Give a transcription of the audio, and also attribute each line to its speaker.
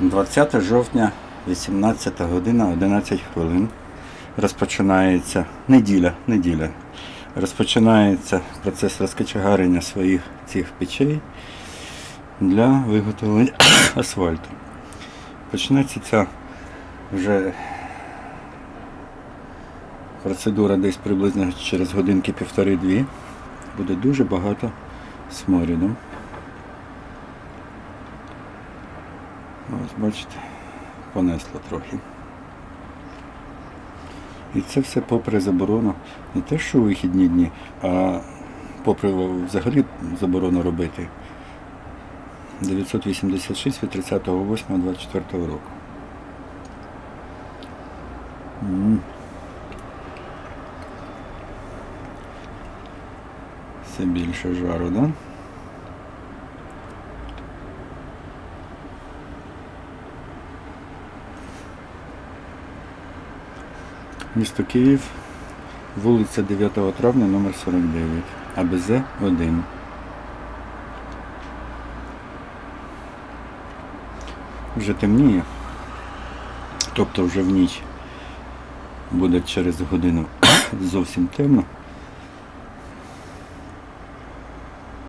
Speaker 1: 20 жовтня, 18 година, 11 хвилин. Розпочинається неділя, неділя. Розпочинається процес розкочегарення своїх цих печей для виготовлення асфальту. Почнеться ця вже процедура десь приблизно через годинки півтори-дві. Буде дуже багато сморіду. Ось бачите, понесло трохи. І це все попри заборону. Не те, що у вихідні дні, а попри взагалі заборону робити. 986 від 30.08.24 року. Все більше жару, да? Місто Київ, вулиця 9 травня, номер 49, АБЗ 1. Вже темніє, тобто вже в ніч буде через годину зовсім темно.